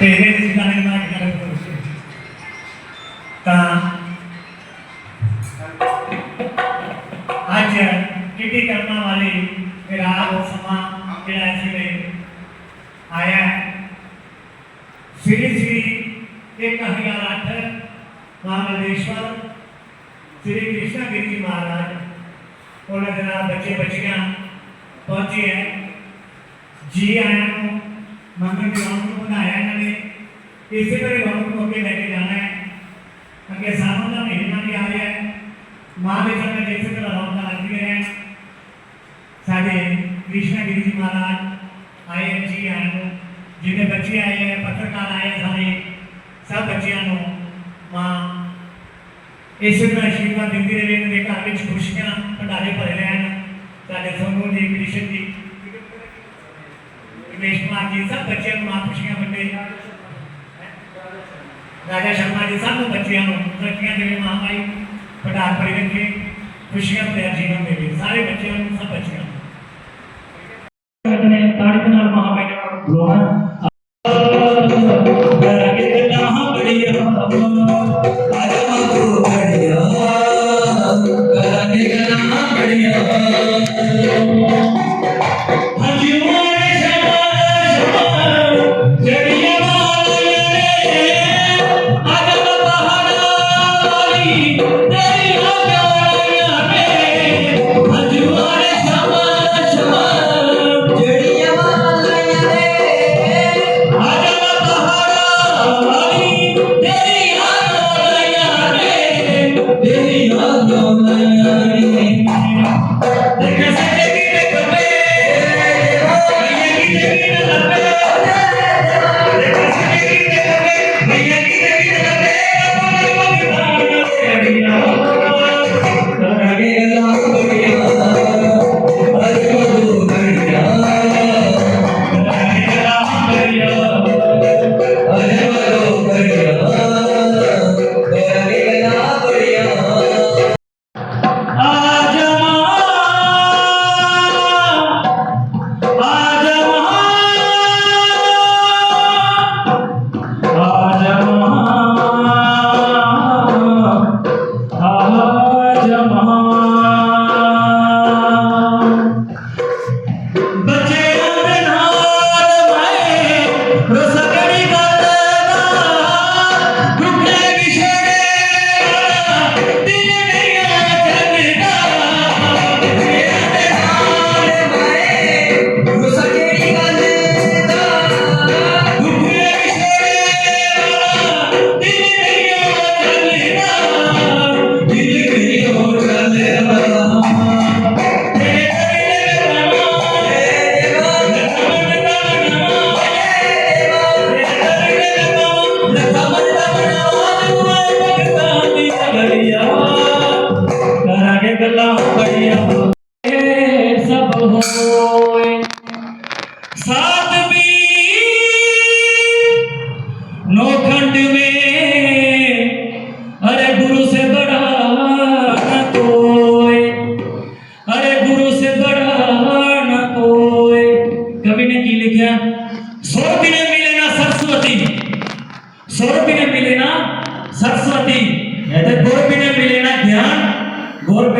ਤੇਰੇ ਦੀ ਗਾਣੇ ਨਾ ਕਰ ਤਾਂ ਅੱਜ ਕਿਤੇ ਕਰਨਾ ਵਾਲੀ ਰਾਤ ਸਮਾਂ ਜਿਹੜਾ ਇਸ ਵੇਲੇ ਆਇਆ ਹੈ। ਸ੍ਰੀ ਸ੍ਰੀ ਇੱਕ ਹਜ਼ਾਰ ਅੱਠ ਮਹਾਬਲੇਸ਼ਵਰ ਸ੍ਰੀ ਕ੍ਰਿਸ਼ਨ ਗਿਰੀ ਜੀ ਮਹਾਰਾਜ ਉਹਨਾਂ ਦੇ ਨਾਲ ਬੱਚੇ ਬੱਚੀਆਂ ਬਣਾਇਆ ਇਹਨਾਂ ਨੇ। ਇਸੇ ਤਰ੍ਹਾਂ ਹੀ ਨੂੰ ਅੱਗੇ ਲੈ ਕੇ ਜਾਣਾ ਹੈ। ਅੱਗੇ ਸਾਵਣ ਦਾ ਮਹੀਨਾ ਵੀ ਆ ਰਿਹਾ ਹੈ। ਮਾਂ ਦੇ ਚਰਨਾਂ ਦੇ ਇਸੇ ਰੌਣਕਾਂ ਲੱਗਦੀਆਂ ਰਹਿਣ। ਸਾਡੇ ਕ੍ਰਿਸ਼ਨ ਗਿਰੀ ਜੀ ਮਹਾਰਾਜ ਆਏ ਜੀ ਆਇਆਂ ਨੂੰ ਜਿਹਨੇ ਬੱਚੇ ਆਏ ਹੈ, ਪੱਤਰਕਾਰ ਆਏ ਸਾਰੇ ਸਭ ਬੱਚਿਆਂ ਨੂੰ ਮਾਂ ਇਸੇ ਤਰ੍ਹਾਂ ਆਸ਼ੀਰਵਾਦ ਦਿੰਦੀ ਰਹੇ, ਇਹਨਾਂ ਦੇ ਘਰ ਵਿੱਚ ਖੁਸ਼ੀਆਂ ਭੰਡਾਰੇ ਭਰੇ ਰਹਿਣ। ਸਾਡੇ ਸੋਨੂ ਜੀ, ਕ੍ਰਿਸ਼ਨ ਜੀ ਰਮੇਸ਼ ਕੁਮਾਰ ਜੀ ਸਭ ਬੱਚਿਆਂ ਨੂੰ ਮਾਂ ਖੁਸ਼ੀਆਂ ਵੰਡੇ ਰਾਜਾ ਸ਼ਰਮਾ ਜੀ ਸਭ ਨੂੰ ਬੱਚਿਆਂ ਨੂੰ ਤਰੱਕੀਆਂ ਦੇਵੇ ਮਹਾਮਾਈ ਭੰਡਾਰ ਭਰੇ ਰੱਖੇ ਖੁਸ਼ੀਆਂ ਭਰਿਆ ਜੀਵਨ ਦੇਵੇ ਸਾਰੇ ਬੱਚਿਆਂ ਨੂੰ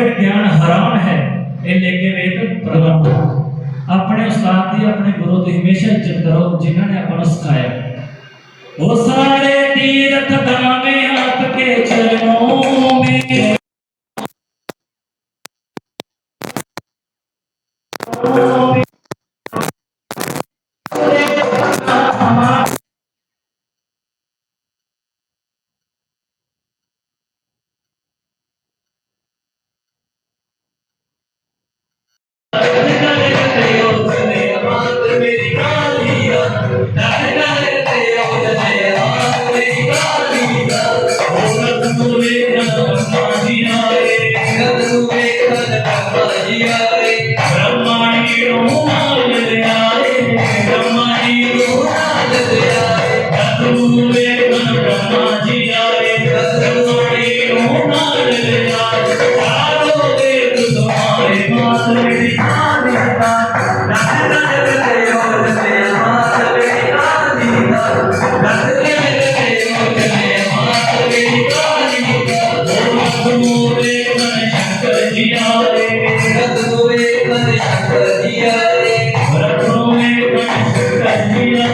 गुर बिन ज्ञान हराम है ये लेके वेद प्रगट हो ਆਪਣੇ ਉਸਤਾਦ ਦੀ ਆਪਣੇ ਗੁਰੂ ਦੀ ਹਮੇਸ਼ਾ ਇੱਜ਼ਤ ਕਰੋ ਜਿਨ੍ਹਾਂ ਨੇ ਆਪਾਂ ਨੂੰ ਸਿਖਾਇਆ ਉਹ ਸਾਰੇ ਤੀਰਥ ਦਾਮੇ ਆਪਕੇ ਚਰਨੋਂ ਮੇ Yeah.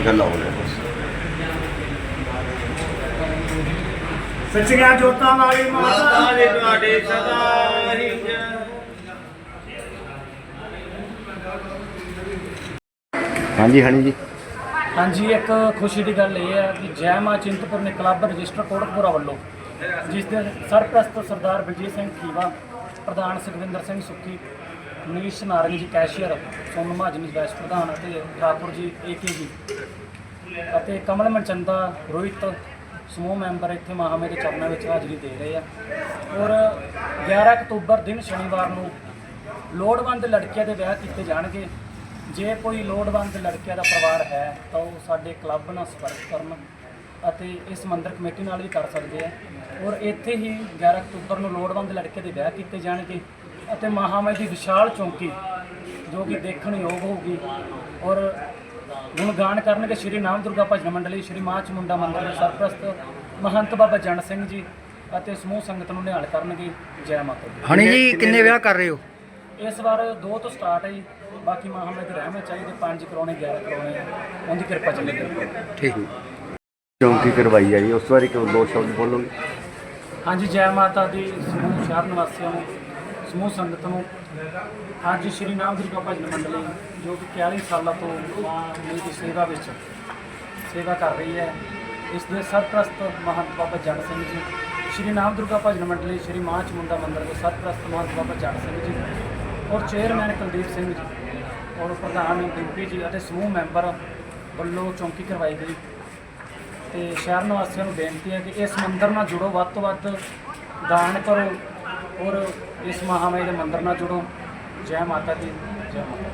ਗੱਲ ਹੋ ਰਿਹਾ ਬਸ ਸੱਚੀਆਂ ਜੋਤਾਂ ਵਾਲੀ ਮਾਤਾ। ਦੇ ਤੁਹਾਡੇ ਸਦਾ ਹੀ ਹਾਂਜੀ ਹਣੀ ਜੀ। ਹਾਂਜੀ ਇੱਕ ਖੁਸ਼ੀ ਦੀ ਗੱਲ ਇਹ ਹੈ ਕਿ ਜੈ ਮਾਂ ਚਿੰਤਪੁਰਨੀ ਕਲੱਬ ਰਜਿਸਟਰ ਕੋਟਕਪੁਰਾ ਵੱਲੋਂ ਜਿਸ ਦੇ ਸਰਪ੍ਰਸਤ ਸਰਦਾਰ ਬਲਜੀਤ ਸਿੰਘ ਖੀਵਾ ਪ੍ਰਧਾਨ ਸੁਖਵਿੰਦਰ ਸਿੰਘ ਸੁੱਖੀ ਮਨੀਸ਼ ਨਾਰੰਗ ਜੀ ਕੈਸ਼ੀਅਰ ਸੋਨਮ ਮਹਾਜਨ ਜੀ ਵਾਈਸ ਪ੍ਰਧਾਨ ਅਤੇ ਠਾਕੁਰ ਜੀ ਏਕੇ ਜੀ। ਅਤੇ ਕਮਲ ਮਨਚੰਦਾ, ਰੋਹਿਤ, ਸਮੂਹ ਮੈਂਬਰ ਇੱਥੇ ਮਹਾਮੇ ਦੇ ਚਰਨਾਂ ਵਿੱਚ ਹਾਜ਼ਰੀ ਦੇ ਰਹੇ ਆ। ਔਰ 11 ਅਕਤੂਬਰ ਦਿਨ ਸ਼ਨੀਵਾਰ ਨੂੰ ਲੋੜਵੰਦ ਲੜਕੀਆਂ ਦੇ ਵਿਆਹ ਕੀਤੇ ਜਾਣਗੇ। ਜੇ ਕੋਈ ਲੋੜਵੰਦ ਲੜਕੀਆਂ ਦਾ ਪਰਿਵਾਰ ਹੈ, ਤਾਂ ਉਹ ਸਾਡੇ ਕਲੱਬ ਨਾਲ ਸੰਪਰਕ ਕਰਨ ਅਤੇ ਇਸ ਮੰਦਰ ਕਮੇਟੀ ਨਾਲ ਵੀ ਕਰ ਸਕਦੇ ਆ। ਔਰ ਇੱਥੇ ਹੀ 11 ਅਕਤੂਬਰ ਨੂੰ ਲੋੜਵੰਦ ਲੜਕੇ ਦੇ ਵਿਆਹ ਕੀਤੇ ਜਾਣਗੇ। ਅਤੇ ਮਹਾਮਾਈ ਦੀ ਵਿਸ਼ਾਲ ਚੌਂਕੀ ਜੋ ਕਿ ਦੇਖਣ ਯੋਗ ਹੋਊਗੀ। ਔਰ ਗੁਣਗਾਨ ਕਰਨਗੇ ਸ਼੍ਰੀ ਨਾਮ ਦੁਰਗਾ ਭਜਨ ਮੰਡਲੀ ਸ਼੍ਰੀ ਮਾਂ ਚਮੁੰਡਾ ਮੰਦਿਰ ਦੇ ਸਰਪ੍ਰਸਤ ਮਹੰਤ ਬਾਬਾ ਜਨ ਸਿੰਘ ਜੀ ਅਤੇ ਸਮੂਹ ਸੰਗਤ ਨੂੰ ਨਿਹਾਲ ਕਰਨਗੇ ਜੈ ਮਾਤਾ ਦੀ। ਹਣੀ ਜੀ ਕਿੰਨੇ ਵਿਆਹ ਕਰ ਰਹੇ ਹੋ? ਇਸ ਵਾਰ ਦੋ ਤੋਂ ਸਟਾਰਟ ਹੈ ਜੀ ਬਾਕੀ ਮਹਾਮਾਈ ਦੀ ਰਹਿਮਤ ਚਾਹੀਦੇ ਪੰਜ ਕਰਾਉਣੇ 11 ਕਰਾਉਣੇ ਉਹਦੀ ਕਿਰਪਾ ਚੱਲੇਗੀ ਠੀਕ ਚੌਂਕੀ ਕਰਵਾਈ ਹੈ ਜੀ ਉਸ ਬਾਰੇ ਕਿਉਂ ਦੋ ਸ਼ਬਦ ਬੋਲੋਗੇ? ਹਾਂਜੀ ਜੈ ਮਾਤਾ ਦੀ ਸਮੂਹ ਸ਼ਹਿਰ ਨਿਵਾਸੀਆਂ ਨੂੰ ਸਮੂਹ ਸੰਗਤ ਨੂੰ ਅੱਜ ਸ਼੍ਰੀ ਨਾਮ ਦੁਰਗਾ ਭਜਨ ਮੰਡਲੀ, ਜੋ ਕਿ 41 ਸਾਲਾਂ ਤੋਂ ਮਾਂ ਦੀ ਸੇਵਾ ਵਿੱਚ ਸੇਵਾ ਕਰ ਰਹੀ ਹੈ। ਇਸ ਦੇ ਸਰਪ੍ਰਸਤ ਮਹੰਤ ਬਾਬਾ ਜਨ ਸਿੰਘ ਜੀ, ਸ਼੍ਰੀ ਨਾਮ ਦੁਰਗਾ ਭਜਨ ਮੰਡਲੀ, ਸ਼੍ਰੀ ਮਾਂ ਚਮੁੰਡਾ ਮੰਦਿਰ ਦੇ ਸਰਪ੍ਰਸਤ ਮਹੰਤ ਬਾਬਾ ਜਨ ਸਿੰਘ ਜੀ ਔਰ ਚੇਅਰਮੈਨ ਕੁਲਦੀਪ ਸਿੰਘ ਜੀ ਔਰ ਪ੍ਰਧਾਨ ਡਿੰਪੀ ਜੀ ਅਤੇ ਸਮੂਹ ਮੈਂਬਰ ਵੱਲੋਂ ਚੌਂਕੀ ਕਰਵਾਈ ਗਈ। ਤੇ ਸ਼ਹਿਰ ਨਿਵਾਸੀਆਂ ਨੂੰ ਬੇਨਤੀ ਹੈ ਕਿ ਇਸ ਮੰਦਿਰ ਨਾਲ ਜੁੜੋ, ਵੱਧ ਤੋਂ ਵੱਧ ਦਾਨ ਕਰੋ। ਔਰ ਇਸ ਮਹਾਮਾਈ ਦੇ ਮੰਦਿਰ ਨਾਲ ਜੁੜੋ। ਜੈ ਮਾਤਾ ਦੀ ਜੈ ਮਾਤਾ ਦੀ।